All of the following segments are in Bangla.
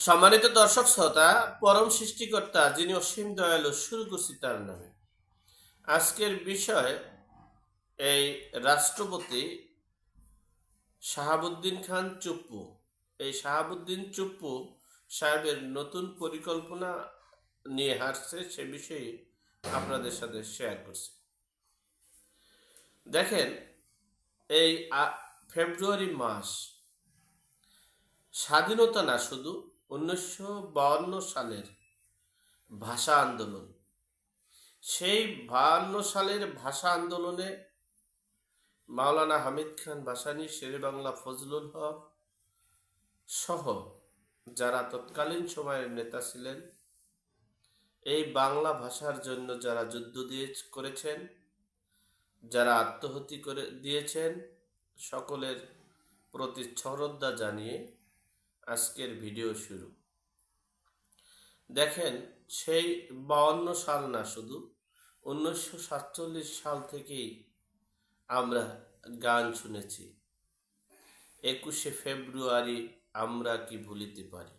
সম্মানিত দর্শক শ্রোতা, পরম সৃষ্টিকর্তা যিনি অসীম দয়ালু শুরু করছি তার নামে। আজকের বিষয় এই রাষ্ট্রপতি শাহাবুদ্দিন খান চুপ্পু। এই শাহাবুদ্দিন চুপ্পু সাহেবের নতুন পরিকল্পনা নিয়ে হাসছে সে বিষয়ে আপনাদের সাথে শেয়ার করছি। দেখেন, এই ফেব্রুয়ারি মাস স্বাধীনতা না শুধু উনিশশো সালের ভাষা আন্দোলন। সেই বাহান্ন সালের ভাষা আন্দোলনে মাওলানা হামিদ খান ভাসানী শেরে বাংলা ফজলুল হক সহ যারা তৎকালীন সময়ের নেতা ছিলেন, এই বাংলা ভাষার জন্য যারা যুদ্ধ দিয়ে করেছেন, যারা আত্মহতি করে দিয়েছেন, সকলের প্রতি শ্রদ্ধা জানিয়ে আজকের ভিডিও শুরু। দেখেন, সেই বাউন্ন সাল না শুধু, উনিশশো সাতচল্লিশ সাল থেকেই আমরা গান শুনেছি। একুশে ফেব্রুয়ারি আমরা কি ভুলিতে পারি?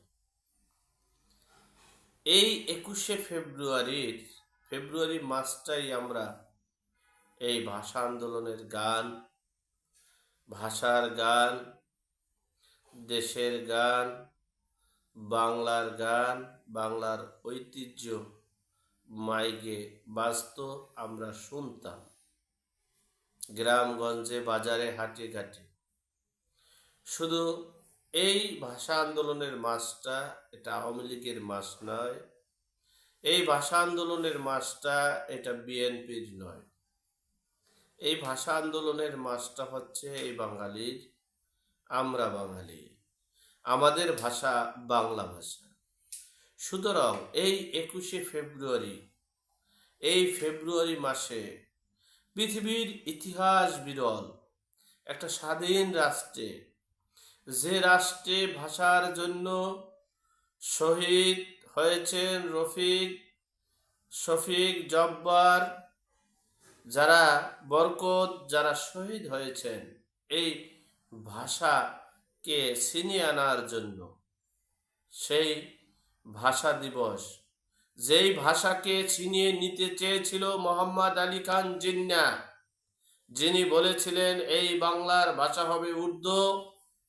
এই একুশে ফেব্রুয়ারির, ফেব্রুয়ারি মাসটাই আমরা এই ভাষা আন্দোলনের গান, ভাষার গান দেশের গান, বাংলার গান, বাংলার ঐতিহ্য মাইকে বাজত আমরা শুনতাম। গ্রামগঞ্জে, বাজারে, হাটে, ঘাটে। শুধু এই ভাষা আন্দোলনের মাসটা এটা আওয়ামী লীগের মাস নয়, এই ভাষা আন্দোলনের মাসটা এটা বিএনপির নয়। এই ভাষা আন্দোলনের মাসটা হচ্ছে এই বাঙালির আমরা বাঙালি। আমাদের ভাষা বাংলা ভাষা। সুতরাং এই একুশে ফেব্রুয়ারি, এই ফেব্রুয়ারি মাসে পৃথিবীর ইতিহাস বিরল, একটা স্বাধীন রাষ্ট্রে, যে রাষ্ট্রে ভাষার জন্য শহীদ হয়েছেন রফিক, শফিক জব্বার, যারা বরকত, যারা শহীদ হয়েছেন, এই ভাষাকে ছিনিয়ে আনার জন্য। সেই ভাষা দিবস, যেই ভাষাকে ছিনিয়ে নিতে চেয়েছিল মোহাম্মদ আলী খান জিন্না, যিনি বলেছিলেন, এই বাংলার ভাষা হবে উর্দু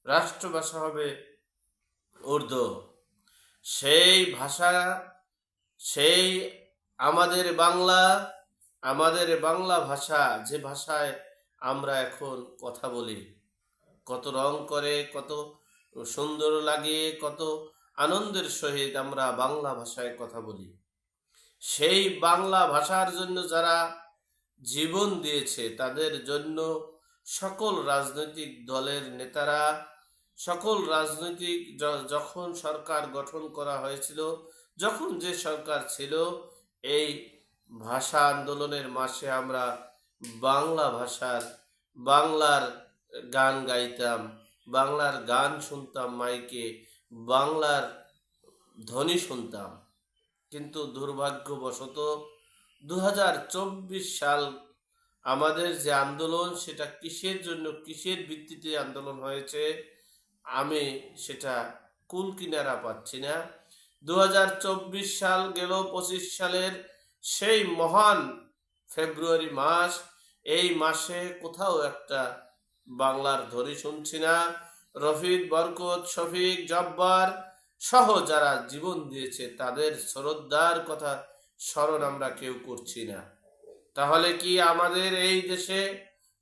রাষ্ট্রভাষা হবে উর্দু। সেই ভাষা, সেই আমাদের বাংলা আমাদের বাংলা ভাষা, যে ভাষায় আমরা এখন কথা বলি। কত রং করে, কত সুন্দর লাগে, কত আনন্দের সহিত আমরা বাংলা ভাষায় কথা বলি। সেই বাংলা ভাষার জন্য যারা জীবন দিয়েছে, তাদের জন্য সকল রাজনৈতিক দলের নেতারা, সকল রাজনৈতিক যখন সরকার গঠন করা হয়েছিল, যখন যে সরকার ছিল, এই ভাষা আন্দোলনের মাসে আমরা বাংলা ভাষার, বাংলার গান গাইতাম, বাংলার গান শুনতাম মাইকে, বাংলার ধ্বনি শুনতাম। কিন্তু দুর্ভাগ্যবশত দু হাজার চব্বিশ সাল আমাদের যে আন্দোলন, সেটা কিসের জন্য, কিসের ভিত্তিতে আন্দোলন হয়েছে, আমি সেটা কুল কিনারা পাচ্ছি না। দু হাজার চব্বিশ সাল গেল পঁচিশ সালের সেই মহান ফেব্রুয়ারি মাস, এই মাসে কোথাও একটা বাংলার ধ্বনি শুনছি না। রফিক, বরকত, শফিক, জব্বার সহ যারা জীবন দিয়েছে, তাদের শ্রদ্ধার কথা স্মরণ আমরা কেউ করছি না। তাহলে কি আমাদের এই দেশে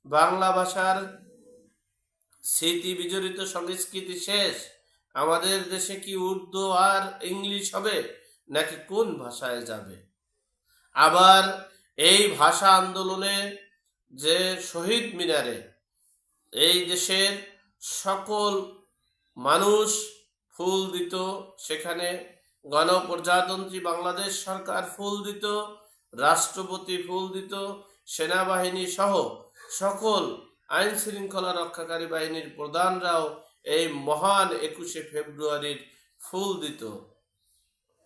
বাংলা ভাষার স্মৃতি বিজড়িত সংস্কৃতি শেষ? আমাদের দেশে কি উর্দু আর ইংলিশ হবে, নাকি কোন ভাষায় যাবে? আবার এই ভাষা আন্দোলনে যে শহীদ মিনারে এই দেশের সকল মানুষ ফুল দিত, সেখানে গণপ্রজাতন্ত্রী বাংলাদেশ সরকার ফুল দিত, রাষ্ট্রপতি ফুল দিত, সেনাবাহিনী সহ সকল আইন শৃঙ্খলা রক্ষাকারী বাহিনীর প্রধানরাও এই মহান একুশে ফেব্রুয়ারির ফুল দিত।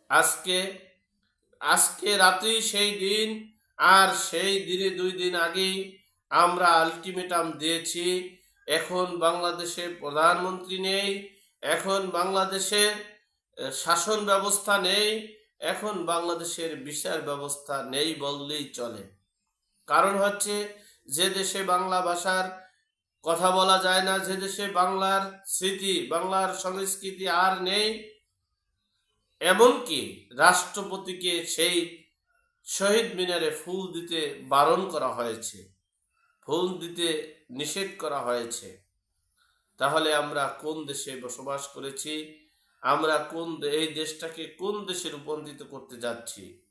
আজকে আজকে রাতেই সেই দিন, আর সেই দিনে দুই দিন আগেই আমরা আলটিমেটাম দিয়েছি, এখন বাংলাদেশে প্রধানমন্ত্রী নেই, এখন বাংলাদেশে শাসন ব্যবস্থা নেই, এখন বাংলাদেশের বিচার ব্যবস্থা নেই বললেই চলে। কারণ হচ্ছে, যে দেশে বাংলা ভাষার কথা বলা যায় না, যে দেশে বাংলার স্মৃতি, বাংলার সংস্কৃতি আর নেই, এমনকি রাষ্ট্রপতিকে সেই শহীদ মিনারে ফুল দিতে বারণ করা হয়েছে। ফুল দিতে নিষেধ করা হয়েছে। তাহলে আমরা কোন দেশে বসবাস করেছি? আমরা কোন এই দেশটাকে কোন দেশে রূপান্তরিত করতে যাচ্ছি?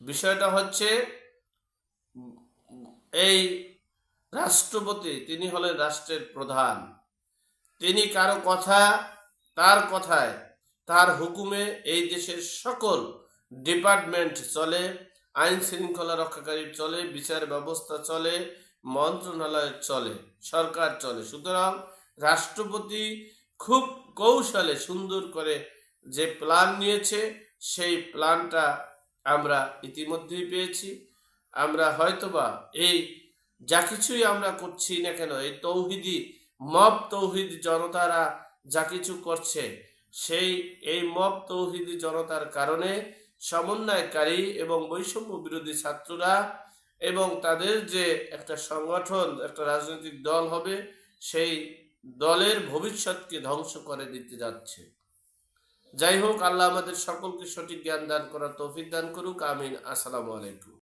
বিষয়টা হচ্ছে, এই রাষ্ট্রপতি, তিনি হলেন রাষ্ট্রের প্রধান। তিনি কারও কথা, তার কথায়, তার হুকুমে এই দেশের সকল ডিপার্টমেন্ট চলে। আইন শৃঙ্খলা রক্ষাকারী চলে, বিচার ব্যবস্থা চলে, মন্ত্রণালয় চলে, সরকার চলে। সুতরাং রাষ্ট্রপতি খুব কৌশলে সুন্দর করে যে প্ল্যান নিয়েছে, সেই প্ল্যানটা আমরা ইতিমধ্যেই পেয়েছি। আমরা হয়তোবা এই যা কিছুই আমরা করছি না কেন, এই তৌহিদি, মব তৌহিদ জনতারা যা কিছু করছে, সেই, এই মব তৌহিদি জনতার কারণে সমন্বয়কারী এবং বৈষম্য বিরোধী ছাত্ররা এবং তাদের যে একটা সংগঠন, একটা রাজনৈতিক দল হবে, সেই দলের ভবিষ্যৎকে ধ্বংস করে দিতে যাচ্ছে। যাই হোক, আল্লাহ আমাদের সকলকে সঠিক জ্ঞান দান করার তৌফিক দান করুক। আমিন। আসসালামু আলাইকুম।